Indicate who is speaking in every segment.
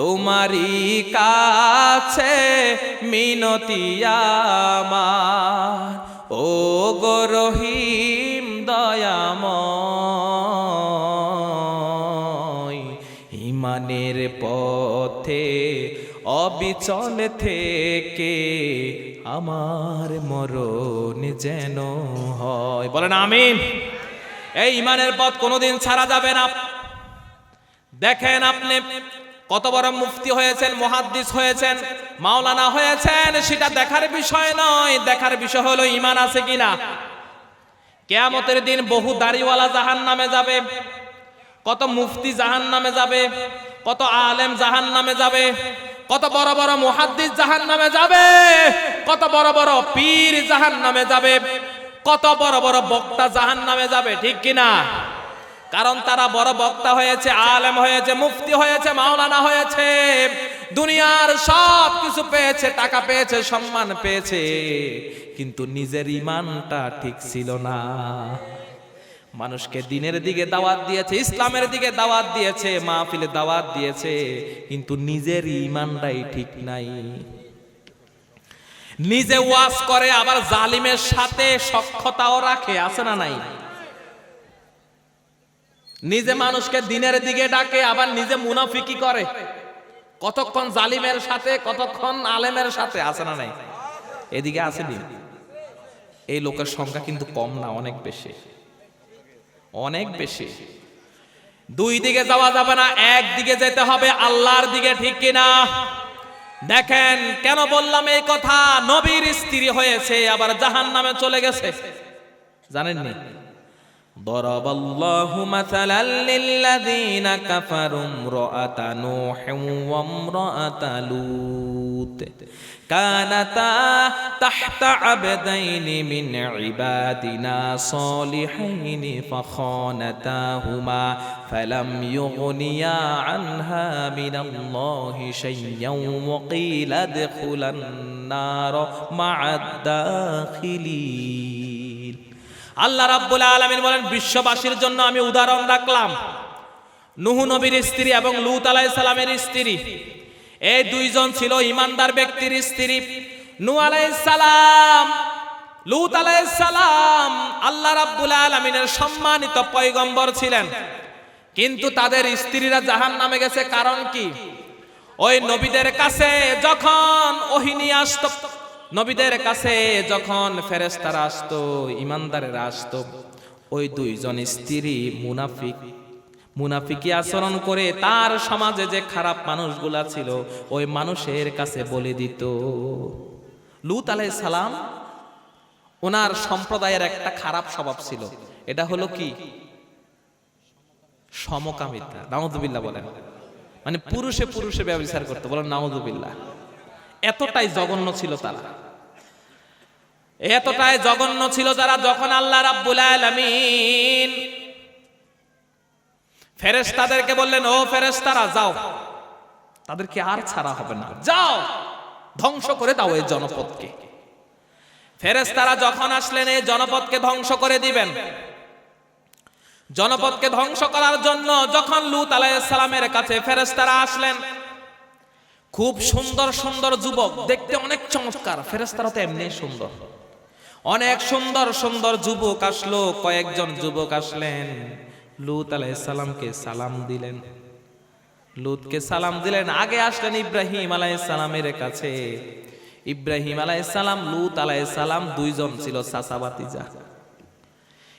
Speaker 1: তোমারই কাছে মিনতি ও গো রহিম দয়াময়, ইমানের পথে অবিচল থেকে আমার মরণ যেন হয়। বলেন আমিন। এই ইমানের পথ কোনোদিন ছাড়া যাবে না। দেখেন আপনি কত বড় মুফতি হয়েছেন, মহাদ্দিস হয়েছেন, মাওলানা হয়েছেন, সেটা দেখার বিষয় নয়, দেখার বিষয় হলো ইমান আছে কিনা। কেয়ামতের দিন বহু দাড়িওয়ালা জাহান নামে যাবে, কত মুফতি জাহান নামে যাবে, কত আলেম জাহান নামে যাবে, কত বড় বড় মুহাদ্দিস জাহান নামে যাবে, কত বড় বড় পীর জাহান নামে যাবে, কত বড় বড় বক্তা জাহান নামে যাবে, ঠিক কিনা? কারণ তারা বড় বক্তা হয়েছে, আলেম হয়েছে, মুফতি হয়েছে, মাওলানা হয়েছে। দুনিয়ার সব কিছু পেয়েছে, টাকা পেয়েছে, সম্মান পেয়েছে। কিন্তু নিজের ইমানটা ঠিক ছিল না। মানুষকে দিনের দিকে দাওয়াত দিয়েছে, ইসলামের দিকে দাওয়াত দিয়েছে, মাহফিলে দাওয়াত দিয়েছে, কিন্তু নিজের ইমানটাই ঠিক নাই। নিজে ওয়াজ করে, আবার জালিমের সাথে সক্ষতাও রাখে, আছে না নাই? নিজে মানুষকে দিনের দিকে ডাকে, আবার নিজে মুনাফিকি করে। কতক্ষণ জালিমের সাথে, কতক্ষণ আলেমের সাথে, আছে না নাই? এদিকে আসেনি এই লোকের সংখ্যা কিন্তু কম না, অনেক বেশি। অনেক বেশি। দুই দিকে যাওয়া যাবে না, এক দিকে যেতে হবে আল্লাহর দিকে, ঠিক কিনা দেখেন, কেন বললাম এই কথা? নবীর স্ত্রী হয়েছে, আবার জাহান নামে চলে গেছে। জানেননি? ضرب الله مثلا للذين كفروا امرأة نوح وامرأة لوط. كانتا تحت عبدين من عبادنا صالحين فخانتاهما فلم يغنيا عنها من الله شيئا وقيل ادخلا النار مع الداخلين. আল্লাহ রাব্বুল আলামিন বলেন, বিশ্ববাসীর জন্য আমি উদাহরণ রাখলাম। নুহু নবীর স্ত্রী এবং লুত আলাইহিস সালামের স্ত্রী। এই দুইজন ছিল ইমানদার ব্যক্তির স্ত্রী। নু আলাইহিস সালাম, লুত আলাইহিস সালাম আল্লাহ রাব্বুল আলামিনের সম্মানিত পয়গম্বর ছিলেন। কিন্তু তাদের স্ত্রীরা জাহান নামে গেছে, কারণ কি? ওই নবীদের কাছে যখন ওহিনী আসতো নবীদের কাছে যখন ফেরেস্তারা আসতো ইমানদারেরা আসতো, ওই দুইজন স্ত্রী মুনাফিক মুনাফিকি আচরণ করে তার সমাজে যে খারাপ মানুষগুলা ছিল, ওই মানুষের কাছে বলে দিত, লুত আলাই সালাম, ওনার সম্প্রদায়ের একটা খারাপ স্বভাব ছিল, এটা হলো কি? সমকামিতা। নামদুবিল্লাহ বলেন। মানে পুরুষে পুরুষে ব্যবচার করতে, বলেন নামদুবিল্লাহ এতটাই জঘন্য ছিল তারা। এতটাই জঘন্য ছিল যারা যখন আল্লাহ রাব্বুল আলামিন ফেরেশতাদেরকে বললেন, ও ফেরেশতারা, যাও। তাদেরকে আর ছাড়া হবে না। যাও, ধ্বংস করে দাও এই জনপদকে। ফেরেশতারা যখন আসলেন, এই জনপদকে ধ্বংস করে দিবেন। জনপদকে ধ্বংস করার জন্য যখন লুত আলাইহিস সালামের কাছে ফেরেশতারা আসলেন, খুব সুন্দর সুন্দর যুবক, দেখতে অনেক চমৎকার। ফেরেশতারা তো এমনি সুন্দর। অনেক সুন্দর সুন্দর যুবক আসলো, কয়েকজন যুবক আসলেন। লুত আলাইসালামকে সালাম দিলেন। লুতকে সালাম দিলেন, আগে আসলেন ইব্রাহিম আলাইসালামের কাছে। ইব্রাহিম আলাইসালাম লুত আলাইসালাম দুইজন ছিল সাসাবাতিজা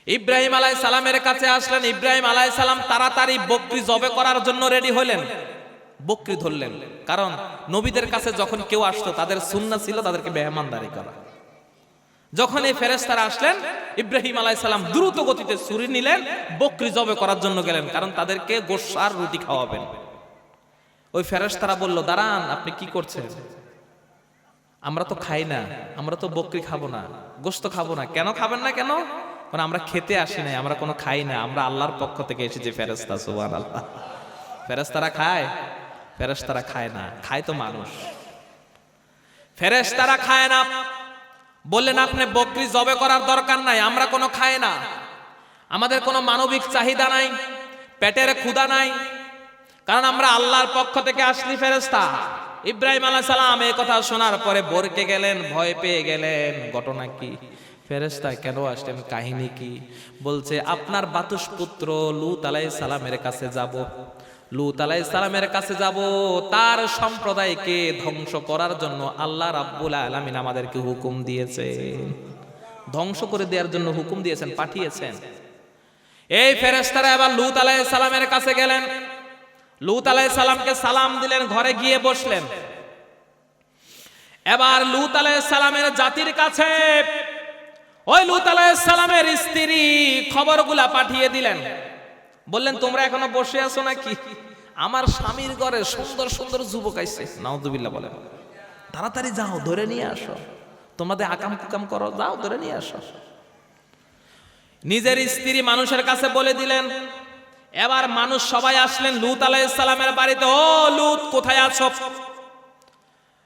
Speaker 1: ইব্রাহিম আলাই সালামের কাছে আসলেন, ইব্রাহিম আলাই সালাম তাড়াতাড়ি বকরি জবে করার জন্য রেডি হলেন বকরি ধরলেন, কারণ নবীদের কাছে যখন কেউ আসতো, তাদের সুন্না ছিল তাদেরকে বেহমানদারি করা। যখন এই ফেরেস্তারা আসলেন, ইব্রাহিম আলাই সালাম দ্রুত গতিতে ছুরি নিলেন, বকরি জবে করার জন্য গেলেন, কারণ তাদেরকে গোসার রুটি খাওয়াবেন। ওই ফেরেশতারা বলল, দাঁড়ান, আপনি কি করছেন? আমরা তো খাই না, আমরা তো বকরি খাব না গোস্ত খাব না। কেন খাবেন না কেন? কারণ আমরা খেতে আসি নাই, আমরা কোনো খাই না, আমরা আল্লাহর পক্ষ থেকে এসেছি ফেরেস্তা সুবান আল্লাহ ফেরেস্তারা খায়? ফেরেস্তারা খায় না, খায় তো মানুষ। ফেরেস্তারা খায় না। বললেন, আপনি বকরি জবে করার দরকার নাই, আমরা কোনো খাই না। আমাদের কোনো মানবিক চাহিদা নাই, পেটের ক্ষুধা নাই। কারণ আমরা আল্লাহর পক্ষ থেকে আসলি ফেরেস্তা ইব্রাহিম আলাহ সালাম এই কথা শোনার পরে বরকে গেলেন, ভয় পেয়ে গেলেন। ঘটনা কি? ফেরেস্তা কেন আসলেন? কাহিনী কি? বলছে, আপনার বাতুস পুত্র লুত আলাই সালামের কাছে যাব। লুত আলাই সালামের কাছে যাব, তার সম্প্রদায়কে ধ্বংস করার জন্য আল্লাহ রাব্বুল আলামিন আমাদেরকে হুকুম দিয়েছে। ধ্বংস করে দেওয়ার জন্য হুকুম দিয়েছেন, পাঠিয়েছেন। এই ফেরেস্তারা এবার লুত আলাই সালামের কাছে গেলেন। লুত আলাই সালামকে সালাম দিলেন, ঘরে গিয়ে বসলেন। এবার লুত আলাই সালামের জাতির কাছে ওই লুত আলাই সালামের স্ত্রী খবরগুলা পাঠিয়ে দিলেন। বললেন, তোমরা এখনও বসে আছো নাকি? আমার স্বামীর ঘরে সুন্দর সুন্দর যুবক আইছে। নাউজুবিল্লাহ বলেন তাড়াতাড়ি যাও, ধরে নিয়ে আসো। তোমাদের আকাম কুকাম করো, যাও, ধরে নিয়ে আসো। নিজের স্ত্রী মানুষের কাছে বলে দিলেন, এবার মানুষ সবাই আসলেন লুত আলাইসালামের বাড়িতে। ও লুত, কোথায় আছো?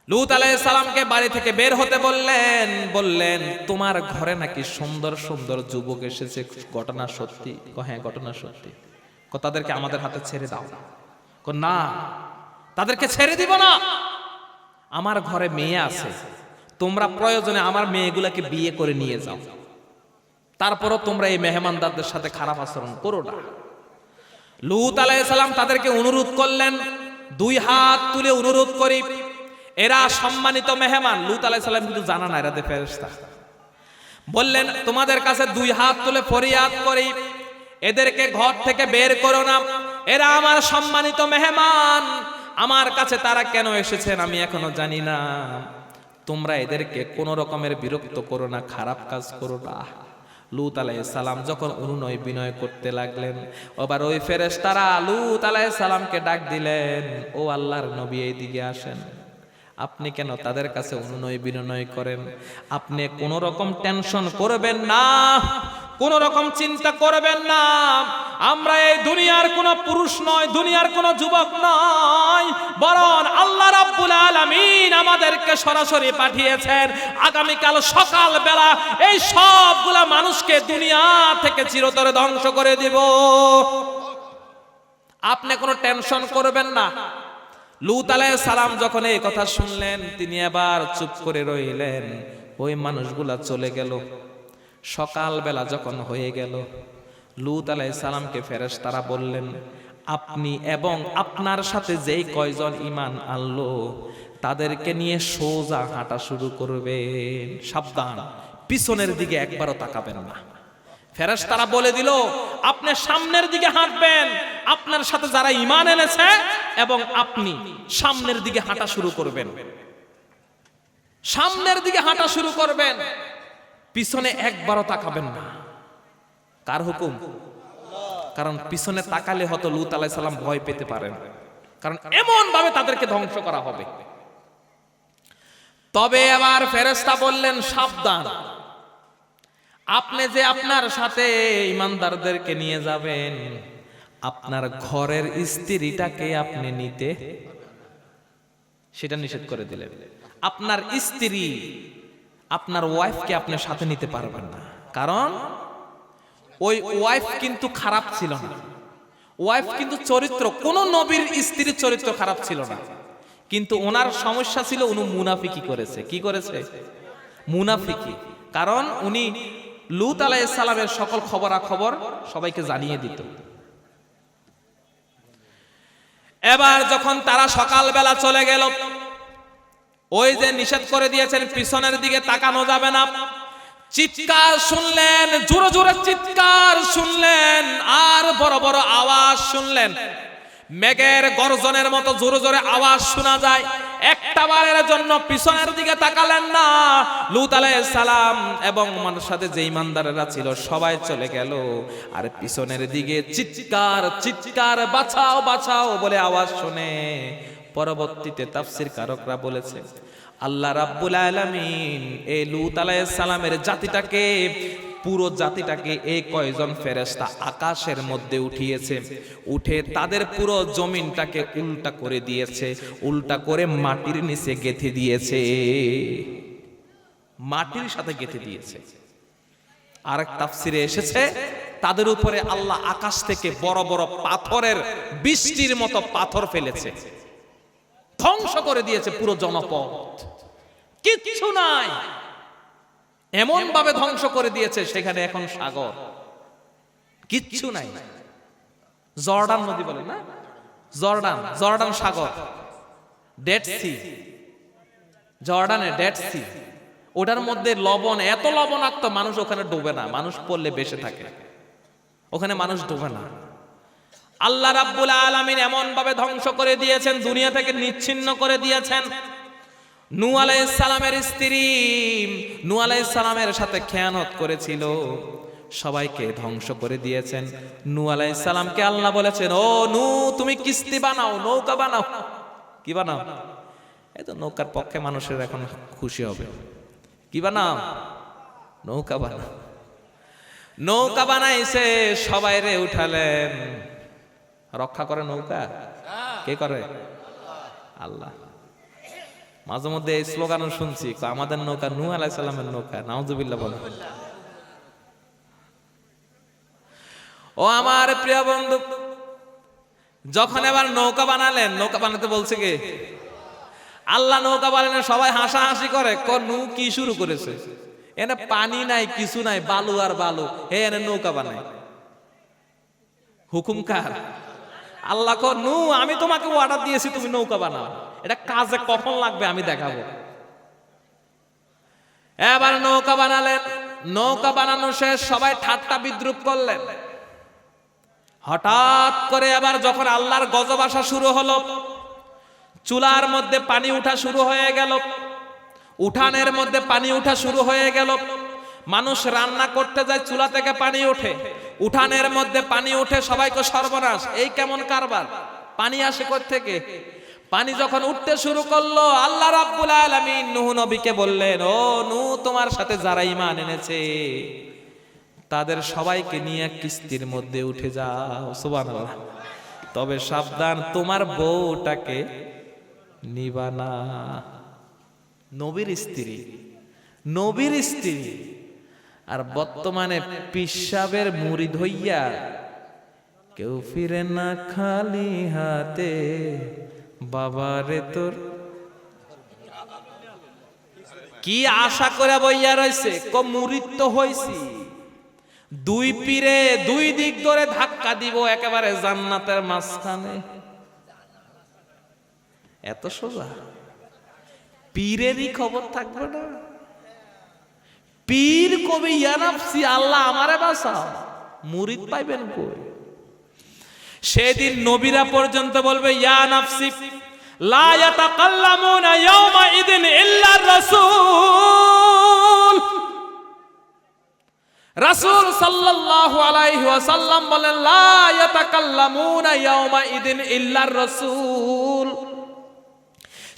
Speaker 1: লুত আলাইসালামকে বাড়ি থেকে বের হতে বললেন বললেন, তোমার ঘরে নাকি সুন্দর সুন্দর যুবক এসেছে। ঘটনা সত্যি? হ্যাঁ ঘটনা সত্যি। তাদেরকে আমাদের হাতে ছেড়ে দাও। না তাদেরকে ছেড়ে দিব না। আমার ঘরে মেয়ে আছে। তোমরা প্রয়োজনে আমার মেয়েগুলাকে বিয়ে করে নিয়ে যাও। তারপরও তোমরা এই মেহমানদারদের সাথে খারাপ আচরণ করো না। লুত আলাইসালাম তাদেরকে অনুরোধ করলেন, দুই হাত তুলে অনুরোধ করি, এরা সম্মানিত মেহমান। লুত আলাইসালাম কিন্তু জানা না, এরা দে ফেরেশতা। বললেন, তোমাদের কাছে দুই হাত তুলে ফরিয়াদ করি, এদেরকে ঘর থেকে বের করো না। এরা আমার সম্মানিত মেহমান। আমার কাছে তারা কেন এসেছেন আমি এখনও জানি না। তোমরা এদেরকে কোনো রকমের বিরক্ত করো না, খারাপ কাজ করো না। লুত আলাই সালাম যখন অনুনয় বিনয় করতে লাগলেন আবার ওই ফেরেস তারা লুত আলাই সালামকে ডাক দিলেন, ও আল্লাহর নবী এই দিকে আসেন। আপনি কেন তাদের কাছে অনুনয় বিনয় করেন? আপনি কোন রকম টেনশন করবেন না কোন রকম চিন্তা করবেন না। আমরা এই দুনিয়ার কোন পুরুষ নয়, দুনিয়ার কোন যুবক নয়, বরং আল্লাহ রাব্বুল আলামিন আমাদেরকে সরাসরি পাঠিয়েছেন। আগামীকাল সকাল বেলা এই সবগুলা মানুষকে দুনিয়া থেকে চিরতরে ধ্বংস করে দিব। আপনি কোনো টেনশন করবেন না। লুত আলাইহিস সালাম যখন এই কথা শুনলেন, তিনি আবার চুপ করে রইলেন। ওই মানুষগুলা চলে গেল। সকালবেলা যখন হয়ে গেল, লুত আলাইহিস সালামকে ফেরেশ তারা বললেন, আপনি এবং আপনার সাথে যেই কয়জন ইমান আনলো, তাদেরকে নিয়ে সোজা হাঁটা শুরু করবেন। সাবধান, পিছনের দিকে একবারও তাকাবেন না। ফেরেশ তারা বলে দিল, আপনি সামনের দিকে হাঁটবেন। আপনার সাথে যারা ইমান এনেছে এবং আপনি সামনের দিকে হাঁটা শুরু করবেন। সামনের দিকে হাঁটা শুরু করবেন। পিছনে একবারও তাকাবেন না। কার হুকুম? কারণ পিছনে তাকালে হয়তো লুত আলাই সালাম ভয় পেতে পারেন। কারণ এমন ভাবে তাদেরকে ধ্বংস করা হবে। তবে আবার ফেরেস্তা বললেন, সাবধান। আপনি যে আপনার সাথে ইমানদারদেরকে নিয়ে যাবেন, আপনার ঘরের স্ত্রীটাকে আপনি নিতে সেটা নিষেধ করে দিলেন। আপনার স্ত্রী, আপনার ওয়াইফকে আপনার সাথে নিতে পারবেন না। কারণ, ওই ওয়াইফ কিন্তু খারাপ ছিল না। ওয়াইফ কিন্তু চরিত্র, কোন নবীর স্ত্রীর চরিত্র খারাপ ছিল না। কিন্তু ওনার সমস্যা ছিল, উনি মুনাফিকি করেছে। কি করেছে? মুনাফিকি। কারণ উনি লুত আলাইহিস সালামের সকল খবরাখবর সবাইকে জানিয়ে দিত। এবার যখন তারা সকালবেলা চলে গেল, ওই যে নিষেধ করে দিয়েছেন, পিছনের দিকে তাকানো যাবে না। চিৎকার শুনলেন, জোরে জোরে চিৎকার শুনলেন, আর বড় বড় আওয়াজ শুনলেন। মেঘের গর্জনের মতো জোরে জোরে আওয়াজ শোনা যায়। একটা বারের জন্য পিছনের দিকে তাকালেন না। লুত আলাইহিস সালাম এবং মানুষের সাথে যে ইমানদারেরা ছিল সবাই চলে গেল। আর পিছনের দিকে চিৎকার চিৎকার বাঁচাও বাঁচাও বলে আওয়াজ শুনে। পরবর্তীতে তাফসির কারকরা বলেছে, আল্লাহ রাব্বুল আলামিন এই লুত আলাইহিস সালামের জাতিটাকে পুরো জাতিটাকে এই কয়জন ফেরেশতা আকাশের মধ্যে উঠিয়েছে। উঠে তাদের পুরো জমিনটাকে উল্টা করে দিয়েছে, উল্টা করে মাটির নিচে গেঁথে দিয়েছে। মাটির সাথে গেঁথে দিয়েছে। আরেক তাফসিরে এসেছে, তাদের উপরে আল্লাহ আকাশ থেকে বড় বড় পাথরের বৃষ্টির মতো পাথর ফেলেছে। ধ্বংস করে দিয়েছে পুরো জনপদ। কিচ্ছু নাই। এমন ভাবে ধ্বংস করে দিয়েছে, সেখানে এখন সাগর। কিচ্ছু নাই। জর্ডান নদী বলে না? জর্ডান জর্ডান সাগর। ডেড সি জর্ডানে ডেড সি ওটার মধ্যে লবণ, এত লবণাক্ত মানুষ ওখানে ডুবে না। মানুষ পড়লে বেঁচে থাকে। ওখানে মানুষ ডুবে না। আল্লাহ রাব্বুল আলামিন এমন ভাবে ধ্বংস করে দিয়েছেন, দুনিয়া থেকে নিচ্ছিন্ন করে দিয়েছেন। নূ সালামের স্ত্রী, নূ সালামের সাথে খেয়ানত করেছিল। সবাইকে ধ্বংস করে দিয়েছেন। নূ সালামকে আল্লাহ বলেছেন, ও নু, তুমি কিস্তি বানাও, নৌকা বানাও। কি বানাও? এই তো নৌকার পক্ষে মানুষের এখন খুশি হবে। কি বানাও? নৌকা বানাও। নৌকা বানাইছে সবাই রে উঠালেন। রক্ষা করে নৌকা? কে করে? আল্লাহ। মাঝে মধ্যে এই স্লোগানও শুনছি আমাদের নৌকা নু আলাইহিস সালামের নৌকা, নাউজুবিল্লাহ বলে ও আমার প্রিয় বন্ধু, যখন এবার নৌকা বানালেন, নৌকা বানাতে বলছে কি? আল্লাহ নৌকা বানালেন সবাই হাসাহাসি করে ক নু কি শুরু করেছে? এনে পানি নাই, কিছু নাই, বালু আর বালু, হে এনে নৌকা বানায়। হুকুম কার? আল্লাহ কো নু আমি তোমাকে অর্ডার দিয়েছি, তুমি নৌকা বানাও। এটা কাজে কখন লাগবে আমি দেখাবো। এবার নৌকা বানালেন, নৌকা বানানো শেষ, সবাই ঠাট্টা বিদ্রুপ করলেন। হঠাৎ করে আবার যখন আল্লাহর গজব আসা শুরু হলো, চুলার মধ্যে পানি উঠা শুরু হয়ে গেল, উঠানের মধ্যে পানি উঠা শুরু হয়ে গেল। মানুষ রান্না করতে যায়, চুলা থেকে পানি ওঠে। উঠানের মধ্যে পানি উঠে সবাইকে সর্বনাশ। এই কেমন কারবার? পানি আসে থেকে পানি যখন উঠতে শুরু করল, আল্লাহ রাব্বুল আলামিন নূহ নবীকে বললেন, ও নূহ, তোমার সাথে যারা ঈমান এনেছে, তাদের সবাইকে নিয়ে কিস্তির মধ্যে উঠে যাও। সুবহানাল্লাহ। তবে সাবধান, তোমার বউটাকে নিবানা নবীর স্ত্রী নবীর স্ত্রী। আর বর্তমানে পিসাবের মুড়ি ধইয়া কেউ ফিরে না খালি হাতে। বাবারে তোর কি আশা করে বইয়া রয়েছে ক মুরিদ তো হইছি। দুই পীরে দুই দিক ধরে ধাক্কা দিব একেবারে জান্নাতের মাঝখানে। এত সোজা? পীরেরই খবর থাকবে না? পীর কবি ইয়ানাফসি, আল্লাহ আমারে বাঁচাও। মুরিদ পাইবেন কই? সেদিন নবীরা পর্যন্ত বলবে, ইয়া নাফসি, লা ইয়াতাকাল্লামুনা ইয়াওমা ইদিন ইল্লা রাসূল। রাসূল সাল্লাল্লাহু আলাইহি ওয়াসাল্লাম বলেন, লা ইয়াতাকাল্লামুনা ইয়াওমা ইদিন ইল্লা রাসূল।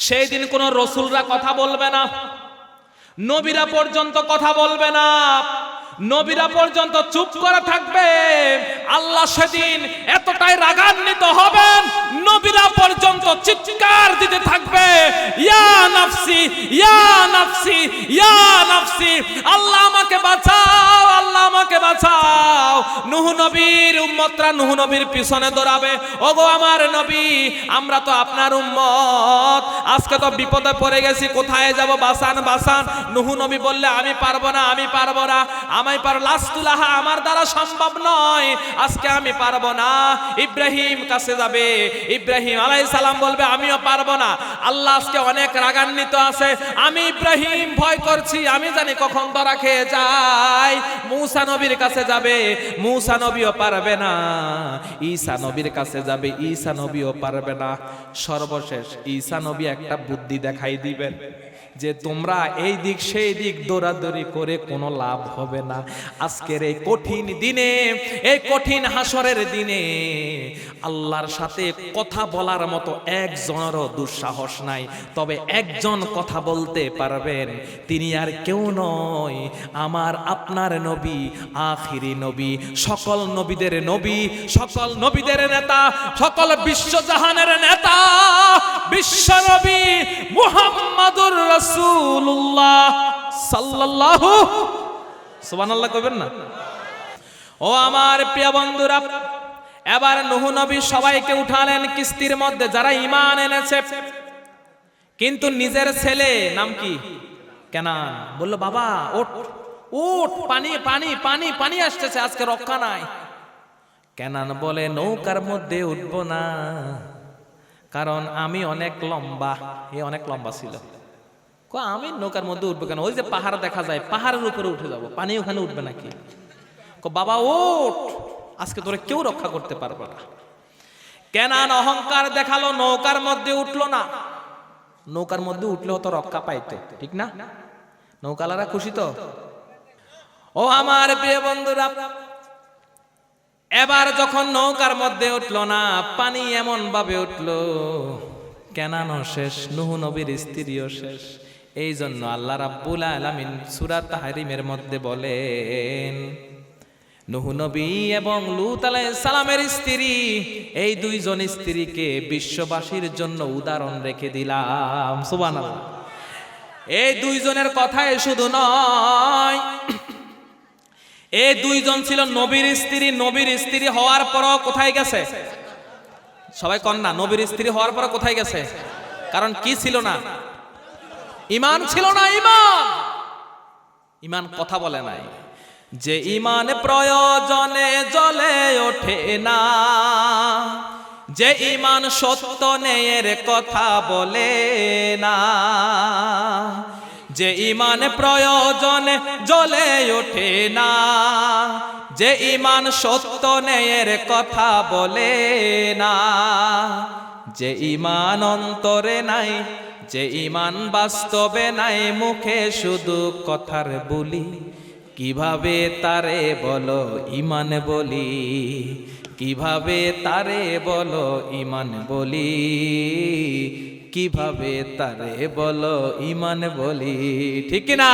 Speaker 1: সেই দিন কোন রসুলরা কথা বলবে না, নবীরা পর্যন্ত কথা বলবে না। নবীরা পর্যন্ত চুপ করে থাকবে। আল্লাহ সেদিন এতটাই রাগান্বিত হবেন, নবীরা পর্যন্ত চিৎকার দিতে থাকবে। ইয়া নাফসি ইয়া নাফসি ইয়া নাফসি, আল্লাহ আমাকে বাঁচাও, আল্লাহ আমাকে বাঁচাও। নুহ নবীর উম্মতরা নুহ নবীর পিছনে দৌড়াবে। ওগো আমার নবী, আমরা তো আপনার উম্মত। আজকে তো বিপদে পড়ে গেছি, কোথায় যাব? বাসান বাসান। নুহু নবী বললে, আমি পারব না, আমি পারব না। আমায় পার, লাস্তুলাহা আমার দ্বারা সম্ভব নয়। আজকে আমি পারব না। ইব্রাহিম কাছে যাবে। ইব্রাহিম আলাই সালাম বলবে, আমিও পারব না। আল্লাহ আজকে অনেক রাগান্বিত আছে। আমি ইব্রাহিম ভয় করছি, আমি জানি কখন ধরা খেয়ে যাই মূসা নবীর কাছে যাবে, মুসা নবীও পারবে না। ঈসা নবীর কাছে যাবে, ঈসা নবীও পারবে না। সর্বশেষ ঈসা নবী একটা বুদ্ধি দেখাই দিবেন। যে তোমরা এই দিক সেই দিক দৌড়াদৌড়ি করে কোনো লাভ হবে না। আজকের এই কঠিন দিনে, এই কঠিন হাসরের দিনে আল্লাহর সাথে কথা বলার মতো একজনেরও দুঃসাহস নাই। তবে একজন কথা বলতে পারবেন, তিনি আর কেউ নয়। আমার আপনার নবী, আখিরি নবী, সকল নবীদের নবী, সকল নবীদের নেতা, সকল বিশ্বজাহানের নেতা বিশ্ব নবী মুহাম্মাদুর রাসূলুল্লাহ সাল্লাল্লাহু সুবহানাল্লাহ কইবেন না? ও আমার প্রিয় বন্ধুরা, এবার নুহু নবী সবাইকে উঠালেন কিস্তির মধ্যে, যারা ঈমান এনেছে। কিন্তু নিজের ছেলে, নাম কি? কেনান বলল, বাবা, ওঠ উঠ পানি পানি পানি পানি আসতেছে, আজকে রক্ষা নাই। কেনান বলে, নৌকার মধ্যে উঠবো না। কারণ আমি অনেক লম্বা, এ অনেক লম্বা ছিল। আমি নৌকার মধ্যে উঠবো কেন? ওই যে পাহাড় দেখা যায়, পাহাড়ের উপরে উঠে যাব, পানি ওখানে উঠবে নাকি? বাবা, ওঠ! আজকে তোরে কেউ রক্ষা করতে পারবে না। কেনান অহংকার দেখাল, নৌকার মধ্যে উঠল না। নৌকার মধ্যে উঠলেও তো রক্ষা পাইতে, ঠিক না? নৌকালারা খুশি তো? ও আমার প্রিয় বন্ধুরা এবার যখন নৌকার মধ্যে উঠল না, পানি এমন ভাবে উঠল, কেনানো শেষ, নুহু নবীর স্ত্রীও শেষ। এই জন্য আল্লাহ রাব্বুল আলামিন সূরা তাহরিমের মধ্যে বলেন, নুহু নবী এবং লুত আলাইহিস সালামের স্ত্রী, এই দুইজন স্ত্রীকে বিশ্ববাসীর জন্য উদাহরণ রেখে দিলাম, সুবহানাল্লাহ। এই দুইজনের কথাই শুধু নয় এই দুইজন ছিল নবীর স্ত্রী নবীর স্ত্রী হওয়ার পরও কোথায় গেছে? সবাই কন্যা নবীর স্ত্রী হওয়ার পর কোথায় গেছে? কারণ কি ছিল না? ইমান ছিল না, ইমান! ইমান কথা বলে নাই। যে ইমান প্রয়োজনে জলে ওঠে না। যে ইমান সত্য নেয়ের কথা বলে না। যে ইমান প্রয়োজনে জ্বলে ওঠে না, যে ইমান সত্য নেয়ের কথা বলে না, যে ইমান অন্তরে নাই, যে ইমান বাস্তবে নাই, মুখে শুধু কথার বলি, কীভাবে তারে বলো ইমান বলি, কীভাবে তারে বলো ইমান বলি কীভাবে তারে বলো? ইমান বলি ঠিক না